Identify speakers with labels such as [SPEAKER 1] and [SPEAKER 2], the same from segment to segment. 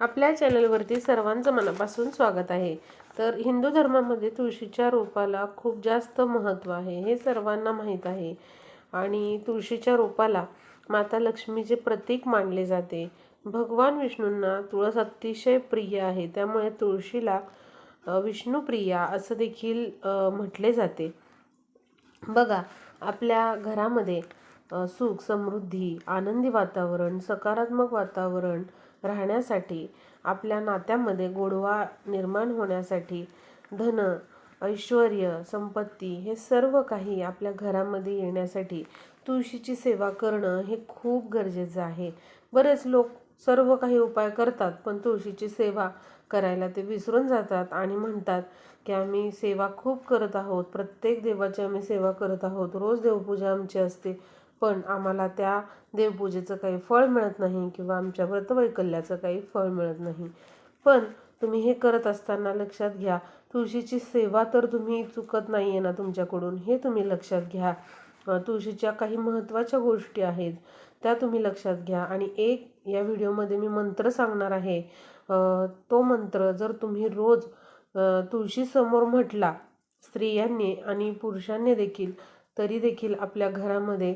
[SPEAKER 1] आपल्या चॅनलवरती सर्वांचं मनापासून स्वागत आहे. तर हिंदू धर्मामध्ये तुळशीच्या रोपाला खूप जास्त महत्त्व आहे हे सर्वांना माहीत आहे. आणि तुळशीच्या रोपाला माता लक्ष्मीचे प्रतीक मानले जाते. भगवान विष्णूंना तुळस अतिशय प्रिय आहे त्यामुळे तुळशीला विष्णुप्रिया असं देखील म्हटले जाते. बघा आपल्या घरामध्ये सुख समृद्धी आनंदी वातावरण सकारात्मक वातावरण राहण्यासाठी आपल्या नात्यामध्ये गोडवा निर्माण होण्यासाठी धन ऐश्वर संपत्ती हे सर्व काही आपल्या घरामध्ये येण्यासाठी तुळशीची सेवा करणं हे खूप गरजेचं आहे. बरेच लोक सर्व काही उपाय करतात पण तुळशीची सेवा करायला ते विसरून जातात आणि म्हणतात की आम्ही सेवा खूप करत आहोत. प्रत्येक देवाची आम्ही सेवा करत आहोत. रोज देवपूजा आमची असते. पण आम्हाला त्या देवपूजेचं काही फळ मिळत नाही किंवा आमच्या व्रतवैकल्याचं काही फळ मिळत नाही. पण तुम्ही हे करत असताना लक्षात घ्या तुळशीची सेवा तर तुम्ही चुकत नाही आहे ना तुमच्याकडून हे तुम्ही लक्षात घ्या. तुळशीच्या काही महत्त्वाच्या गोष्टी आहेत त्या तुम्ही लक्षात घ्या. आणि एक या व्हिडिओमध्ये मी मंत्र सांगणार आहे. तो मंत्र जर तुम्ही रोज तुळशीसमोर म्हटला स्त्रियांनी आणि पुरुषांनी देखील तरी देखील आपल्या घरामध्ये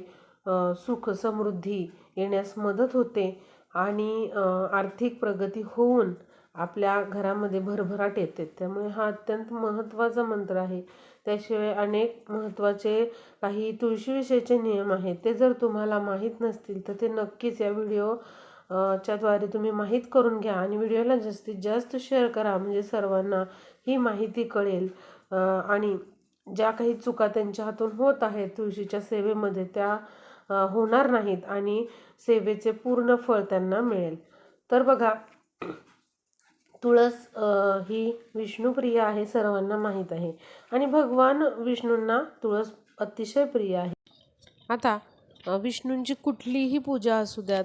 [SPEAKER 1] सुख समृद्धी येण्यास मदत होते आणि आर्थिक प्रगती होऊन आपल्या घरामध्ये भरभराट येते. त्यामुळे हा अत्यंत महत्त्वाचा मंत्र आहे. त्याशिवाय अनेक महत्त्वाचे काही तुळशीविषयीचे नियम आहेत. ते जर तुम्हाला माहीत नसतील तर ते नक्कीच या व्हिडिओ च्याद्वारे तुम्ही माहीत करून घ्या आणि व्हिडिओला जास्तीत जास्त शेअर करा. म्हणजे सर्वांना ही माहिती कळेल. आणि ज्या काही चुका त्यांच्या हातून होत आहेत तुळशीच्या सेवेमध्ये त्या होणार नाहीत आणि सेवेचे पूर्ण फळ त्यांना मिळेल. तर बघा तुळस ही विष्णुप्रिय आहे सर्वांना माहीत आहे. आणि भगवान विष्णूंना तुळस अतिशय प्रिय आहे. आता विष्णूंची कुठलीही पूजा असू द्यात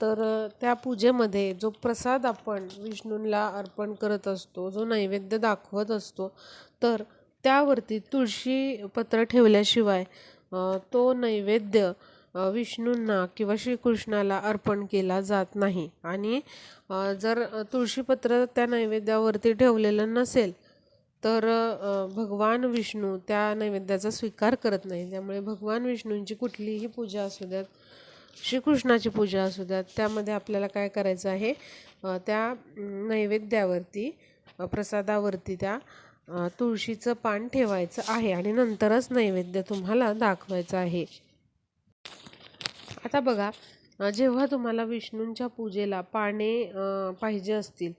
[SPEAKER 1] तर त्या पूजेमध्ये जो प्रसाद आपण विष्णूंना अर्पण करत असतो जो नैवेद्य दाखवत असतो तर त्यावरती तुळशी पत्र ठेवल्याशिवाय तो नैवेद्य विष्णूंना किंवा श्रीकृष्णाला अर्पण केला जात नाही. आणि जर तुळशीपत्र त्या नैवेद्यावरती ठेवलेलं नसेल तर भगवान विष्णू त्या नैवेद्याचा स्वीकार करत नाही. त्यामुळे भगवान विष्णूंची कुठलीही पूजा असू द्यात श्रीकृष्णाची पूजा असू द्यात त्यामध्ये आपल्याला काय करायचं आहे? त्या नैवेद्यावरती प्रसादावरती त्या तुळशीचं पान ठेवायचं आहे आणि नंतरच नैवेद्य तुम्हाला दाखवायचं आहे. आता बघा जेव्हा तुम्हाला विष्णूंच्या पूजेला पाने पाहिजे असतील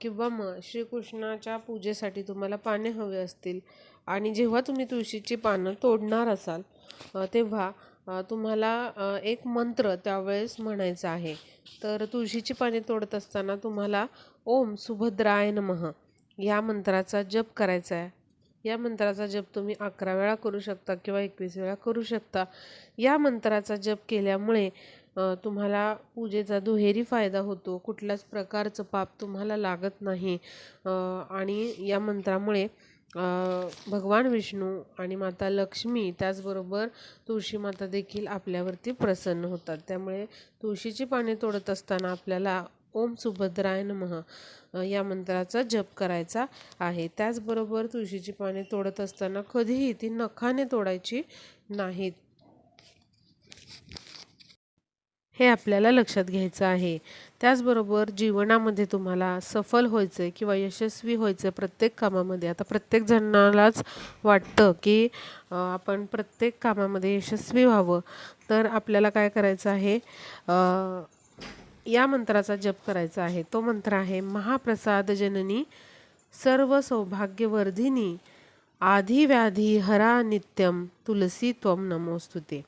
[SPEAKER 1] किंवा मग श्रीकृष्णाच्या पूजेसाठी तुम्हाला पाने हवे असतील आणि जेव्हा तुम्ही तुळशीची पानं तोडणार असाल तेव्हा तुम्हाला एक मंत्र त्यावेळेस म्हणायचा आहे. तर तुळशीची पाने तोडत असताना तुम्हाला ओम सुभद्राय नमः. या मंत्राचा जप करायचा आहे या मंत्राचा जप तुम्ही अकरा वेळा करू शकता किंवा एकवीस वेळा करू शकता. या मंत्राचा जप केल्यामुळे तुम्हाला पूजेचा दुहेरी फायदा होतो. कुठल्याच प्रकारचं पाप तुम्हाला लागत नाही. आणि या मंत्रामुळे भगवान विष्णू आणि माता लक्ष्मी त्याचबरोबर तुळशी माता देखील आपल्यावरती प्रसन्न होतात. त्यामुळे तुळशीची पाने तोडत असताना आपल्याला ओम सुभद्राय नमः. या मंत्राचा जप करायचा आहे. त्याचबरोबर तुळशीची पाने तोडत असताना कधीही ती नखाने तोडायची नाहीत. हे आपल्याला लक्षात घ्यायचं आहे. त्याचबरोबर जीवनामध्ये तुम्हाला सफल व्हायचं आहे किंवा यशस्वी व्हायचं आहे प्रत्येक कामामध्ये. आता प्रत्येक जणालाच वाटतं की आपण प्रत्येक कामामध्ये यशस्वी व्हावं. तर आपल्याला काय करायचं आहे? या मंत्राचा जप करायचा आहे. तो मंत्र आहे महाप्रसाद जननी सर्व सौभाग्यवर्धिनी आधी व्याधी हरा नित्यम तुलसी त्वम नमोस्तुते.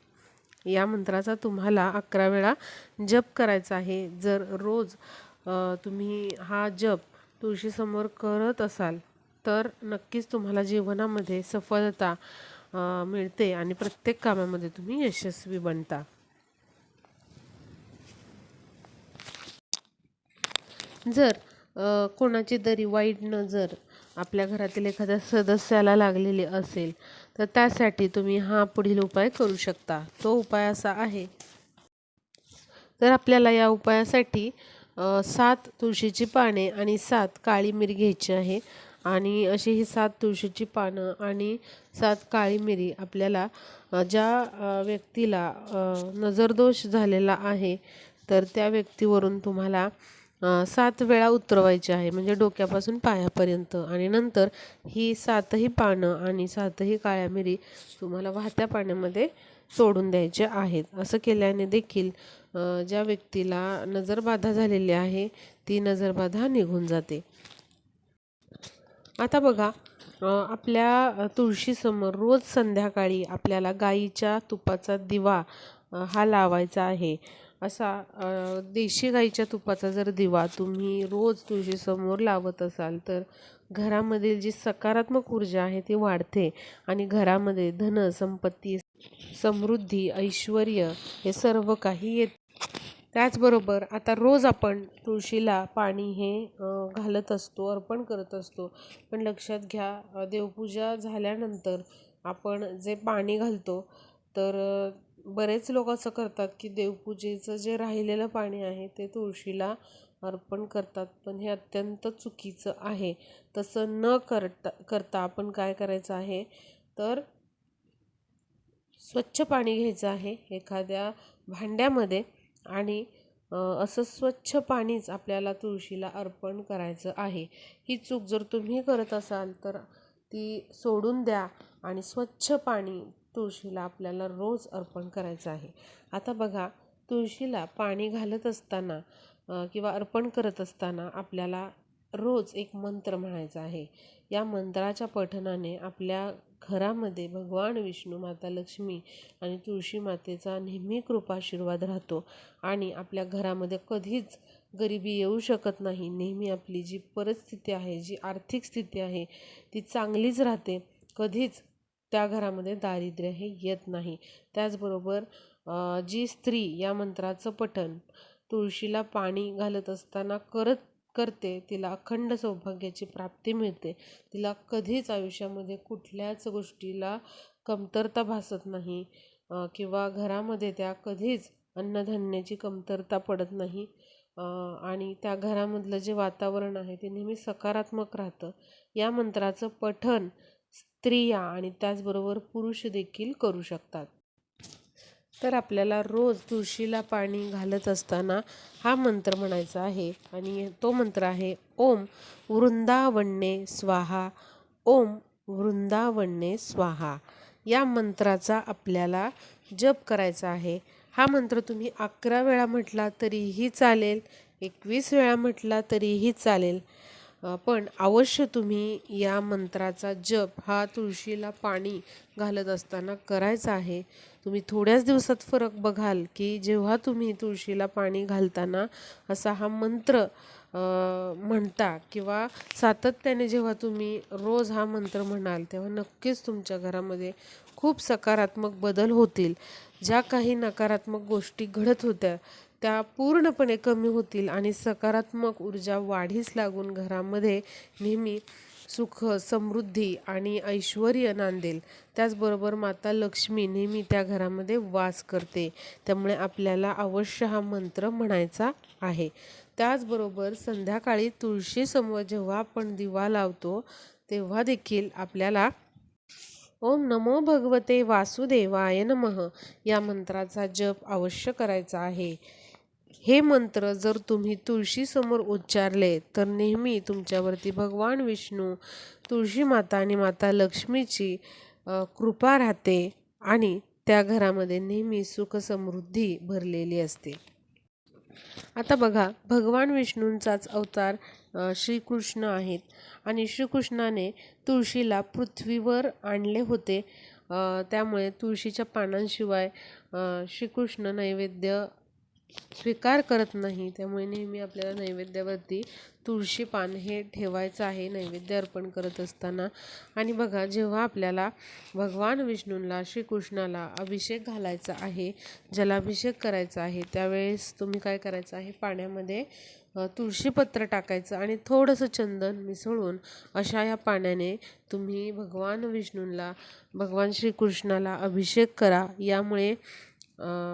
[SPEAKER 1] या मंत्राचा तुम्हाला अकरा वेळा जप करायचा आहे. जर रोज तुम्ही हा जप तुळशीसमोर करत असाल तर नक्कीच तुम्हाला जीवनामध्ये सफलता मिळते आणि प्रत्येक कामामध्ये तुम्ही यशस्वी बनता. जर कोणाची तरी वाईट नजर आपल्या घरातील एखाद्या सदस्याला लागलेली असेल तर त्यासाठी तुम्ही हा पुढील उपाय करू शकता. तो उपाय असा आहे. तर आपल्याला या उपायासाठी सात तुळशीची पाने आणि सात काळी मिरी घ्यायची आहे. आणि अशी ही सात तुळशीची पानं आणि सात काळी मिरी आपल्याला ज्या व्यक्तीला नजरदोष झालेला आहे तर त्या व्यक्तीवरून तुम्हाला सात वेळा उतरवायची आहे. म्हणजे डोक्यापासून पायापर्यंत. आणि नंतर ही सातही पानं आणि सातही काळ्या मिरी तुम्हाला वाहत्या पाण्यामध्ये सोडून द्यायचे आहेत. असं केल्याने देखील ज्या व्यक्तीला नजरबाधा झालेली आहे ती नजरबाधा निघून जाते. आता बघा आपल्या तुळशीसमोर रोज संध्याकाळी आपल्याला गाईच्या तुपाचा दिवा हा लावायचा आहे. असा देशी गाईच्या तुपाचा जर दिवा तुम्ही रोज तुळशीसमोर लावत असाल तर घरामधील जी सकारात्मक ऊर्जा आहे ती वाढते आणि घरामध्ये धन संपत्ती समृद्धी ऐश्वर हे सर्व काही येत. त्याचबरोबर आता रोज आपण तुळशीला पाणी हे घालत असतो अर्पण करत असतो. पण लक्षात घ्या देवपूजा झाल्यानंतर आपण जे पाणी घालतो तर बरेच लोक असं करतात की देवपूजेचं जे राहिलेलं पाणी आहे ते तुळशीला अर्पण करतात पण हे अत्यंत चुकीचं आहे. तसं न करता करता आपण काय करायचं आहे? तर स्वच्छ पाणी घ्यायचं आहे एखाद्या भांड्यामध्ये आणि असं स्वच्छ पाणीच आपल्याला तुळशीला अर्पण करायचं आहे. ही चूक जर तुम्ही करत असाल तर ती सोडून द्या आणि स्वच्छ पाणी तुळशीला आपल्याला रोज अर्पण करायचं आहे. आता बघा तुळशीला पाणी घालत असताना किंवा अर्पण करत असताना आपल्याला रोज एक मंत्र म्हणायचा आहे. या मंत्राच्या पठणाने आपल्या घरामध्ये भगवान विष्णू माता लक्ष्मी आणि तुळशी मातेचा नेहमी कृपाशीर्वाद राहतो. आणि आपल्या घरामध्ये कधीच गरिबी येऊ शकत नाही. नेहमी आपली जी परिस्थिती आहे जी आर्थिक स्थिती आहे ती चांगलीच राहते. कधीच त्या घरामध्ये दारिद्र्य हे येत नाही. त्याचबरोबर जी स्त्री या मंत्राचं पठण तुळशीला पाणी घालत असताना करत करते तिला अखंड सौभाग्याची प्राप्ती मिळते. तिला कधीच आयुष्यामध्ये कुठल्याच गोष्टीला कमतरता भासत नाही किंवा घरामध्ये त्या कधीच अन्नधान्याची कमतरता पडत नाही. आणि त्या घरामधलं जे वातावरण आहे ते नेहमी सकारात्मक राहतं. या मंत्राचं पठण स्त्रिया आणि त्याचबरोबर पुरुष देखील करू शकतात. तर आपल्याला रोज तुळशीला पाणी घालत असताना हा मंत्र म्हणायचा आहे आणि तो मंत्र आहे ओम वृंदावन्ने स्वाहा ओम वृंदावन्ने स्वाहा. या मंत्राचा आपल्याला जप करायचा आहे. हा मंत्र तुम्ही अकरा वेळा म्हटला तरीही चालेल एकवीस वेळा म्हटला तरीही चालेल. पण अवश्य तुम्ही या मंत्राचा जप हा तुळशीला पाणी घालत असताना करायचा आहे. तुम्ही थोड्याच दिवसात फरक बघाल की जेव्हा तुम्ही तुळशीला पाणी घालताना असा हा मंत्र म्हणता किंवा सातत्याने जेव्हा तुम्ही रोज हा मंत्र म्हणाल तेव्हा नक्कीच तुमच्या घरामध्ये खूप सकारात्मक बदल होतील. ज्या काही नकारात्मक गोष्टी घडत होत्या त्या पूर्णपणे कमी होतील आणि सकारात्मक ऊर्जा वाढीस लागून घरामध्ये नेहमी सुख समृद्धी आणि ऐश्वर नांदेल. त्याचबरोबर माता लक्ष्मी नेहमी त्या घरामध्ये वास करते. त्यामुळे आपल्याला अवश्य हा मंत्र म्हणायचा आहे. त्याचबरोबर संध्याकाळी तुळशीसमोर जेव्हा आपण दिवा लावतो तेव्हा देखील आपल्याला ओम नमो भगवते वासुदेवाय नमः या मंत्राचा जप अवश्य करायचा आहे. हे मंत्र जर तुम्ही तुळशीसमोर उच्चारले तर नेहमी तुमच्यावरती भगवान विष्णू तुळशी माता आणि माता लक्ष्मीची कृपा राहते आणि त्या घरामध्ये नेहमी सुख समृद्धी भरलेली असते. आता बघा भगवान विष्णूंचाच अवतार श्रीकृष्ण आहेत आणि श्रीकृष्णाने तुळशीला पृथ्वीवर आणले होते. त्यामुळे तुळशीच्या पानांशिवाय श्रीकृष्ण नैवेद्य स्वीकार करत नाही. त्यामुळे नेहमी आपल्याला नैवेद्यावरती तुळशी पान हे ठेवायचं आहे नैवेद्य अर्पण करत असताना. आणि बघा जेव्हा आपल्याला भगवान विष्णूंना श्रीकृष्णाला अभिषेक घालायचा आहे जलाभिषेक करायचा आहे त्यावेळेस तुम्ही काय करायचं आहे? पाण्यामध्ये तुळशीपत्र टाकायचं आणि थोडंसं चंदन मिसळून अशा या पाण्याने तुम्ही भगवान विष्णूंना भगवान श्रीकृष्णाला अभिषेक करा. यामुळे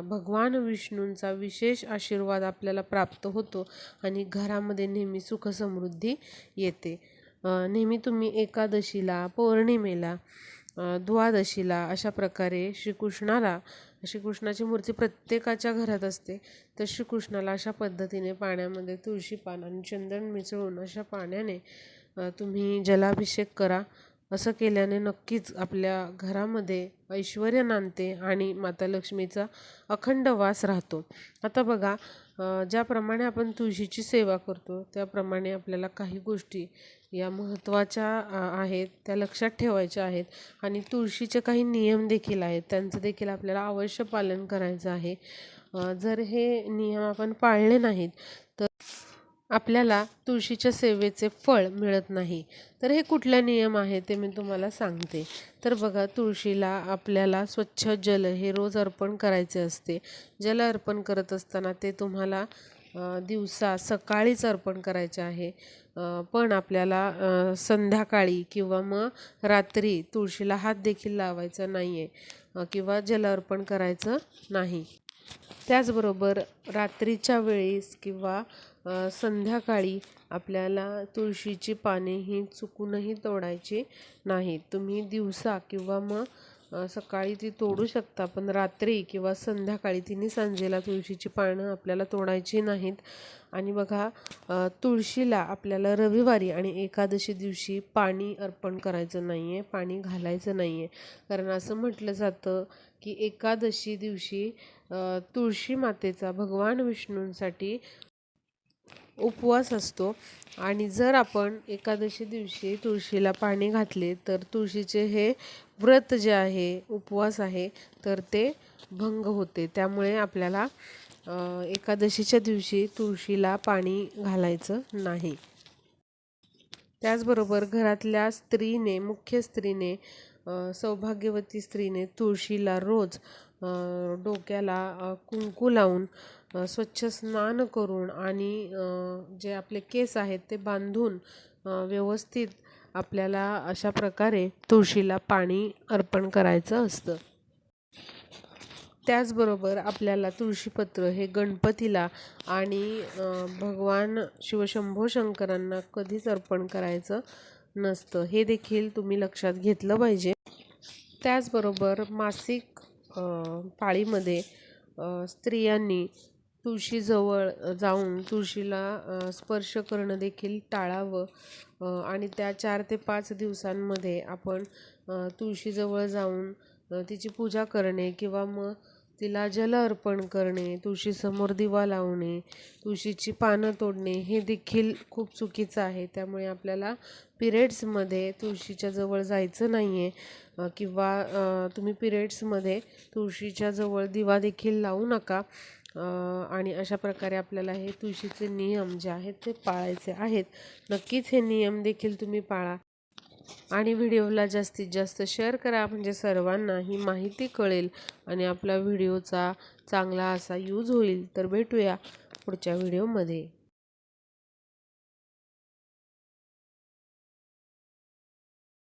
[SPEAKER 1] भगवान विष्णूंचा विशेष आशीर्वाद आपल्याला प्राप्त होतो आणि घरामध्ये नेहमी सुखसमृद्धी येते. नेहमी तुम्ही एकादशीला पौर्णिमेला द्वादशीला अशा प्रकारे श्रीकृष्णाला श्रीकृष्णाची मूर्ती प्रत्येकाच्या घरात असते तर श्रीकृष्णाला अशा पद्धतीने पाण्यामध्ये तुळशी पान आणि चंदन मिसळून अशा पाण्याने तुम्ही जलाभिषेक करा. असं केल्याने नक्कीच आपल्या घरामध्ये ऐश्वर नांदते आणि माता लक्ष्मीचा अखंड वास राहतो. आता बघा ज्याप्रमाणे आपण तुळशीची सेवा करतो त्याप्रमाणे आपल्याला काही गोष्टी या महत्त्वाच्या आहेत त्या लक्षात ठेवायच्या आहेत आणि तुळशीचे काही नियम देखील आहेत. त्यांचं देखील आपल्याला अवश्य पालन करायचं आहे. जर हे नियम आपण पाळले नाहीत आपल्याला तुळशीच्या सेवेचे फळ मिळत नाही. तर हे कुठले नियम आहे ते मी तुम्हाला सांगते. तर बघा तुळशीला आपल्याला स्वच्छ जल हे रोज अर्पण करायचे असते. जल अर्पण करत असताना ते तुम्हाला दिवसा सकाळीच अर्पण करायचे आहे. पण आपल्याला संध्याकाळी किंवा मग रात्री तुळशीला हात देखील लावायचा नाही आहे किंवा जल अर्पण करायचं नाही. त्याचबरोबर रात्रीच्या वेळेस किंवा संध्याकाळी आपल्याला तुळशीची पाने ही चुकूनही तोडायची नाहीत. तुम्ही दिवसा किंवा मग सकाळी ती तोडू शकता पण रात्री किंवा संध्याकाळी तिने सांजेला तुळशीची पानं आपल्याला तोडायची नाहीत. आणि बघा तुळशीला आपल्याला रविवारी आणि एकादशी दिवशी पाणी अर्पण करायचं नाही आहे पाणी घालायचं नाही आहे कारण असं म्हटलं जातं की एकादशी दिवशी तुळशी मातेचा भगवान विष्णूंसाठी उपवास असतो. आणि जर आपण एकादशी दिवशी तुळशीला पाणी घातले तर तुळशीचे हे व्रत जे आहे उपवास आहे तर ते भंग होते. त्यामुळे आपल्याला एकादशीच्या दिवशी तुळशीला पाणी घालायचं नाही. त्याचबरोबर घरातल्या स्त्रीने मुख्य स्त्रीने सौभाग्यवती स्त्रीने तुळशीला रोज डोक्याला कुंकू लावून स्वच्छ स्नान करून आणि जे आपले केस आहेत ते बांधून व्यवस्थित आपल्याला अशा प्रकारे तुळशीला पाणी अर्पण करायचं असतं. त्याचबरोबर आपल्याला तुळशीपत्र हे गणपतीला आणि भगवान शिवशंभो शंकरांना कधीच अर्पण करायचं नसतं. हे देखील तुम्ही लक्षात घेतलं पाहिजे. त्याचबरोबर मासिक पाळीमध्ये स्त्रियांनी तुळशीजवळ जाऊन तुळशीला स्पर्श करणं देखील टाळावं. आणि त्या चार ते पाच दिवसांमध्ये आपण तुळशीजवळ जाऊन तिची पूजा करणे किंवा मग तिला जल अर्पण करणे तुळशीसमोर दिवा लावणे तुळशीची पानं तोडणे हे देखील खूप चुकीचं आहे. त्यामुळे आपल्याला पिरियड्समध्ये तुळशीच्या जवळ जायचं नाही आहे किंवा तुम्ही पिरियड्समध्ये तुळशीच्या जवळ दिवा देखील लावू नका. आणि अशा प्रकारे आपल्याला हे तुळशीचे नियम जे आहेत ते पाळायचे आहेत. नक्कीच हे नियम देखील तुम्ही पाळा. आणि व्हिडिओला जास्तीत जास्त शेअर करा म्हणजे सर्वांना ही माहिती कळेल आणि आपला व्हिडिओचा चांगला असा यूज होईल. तर भेटूया पुढच्या व्हिडिओमध्ये.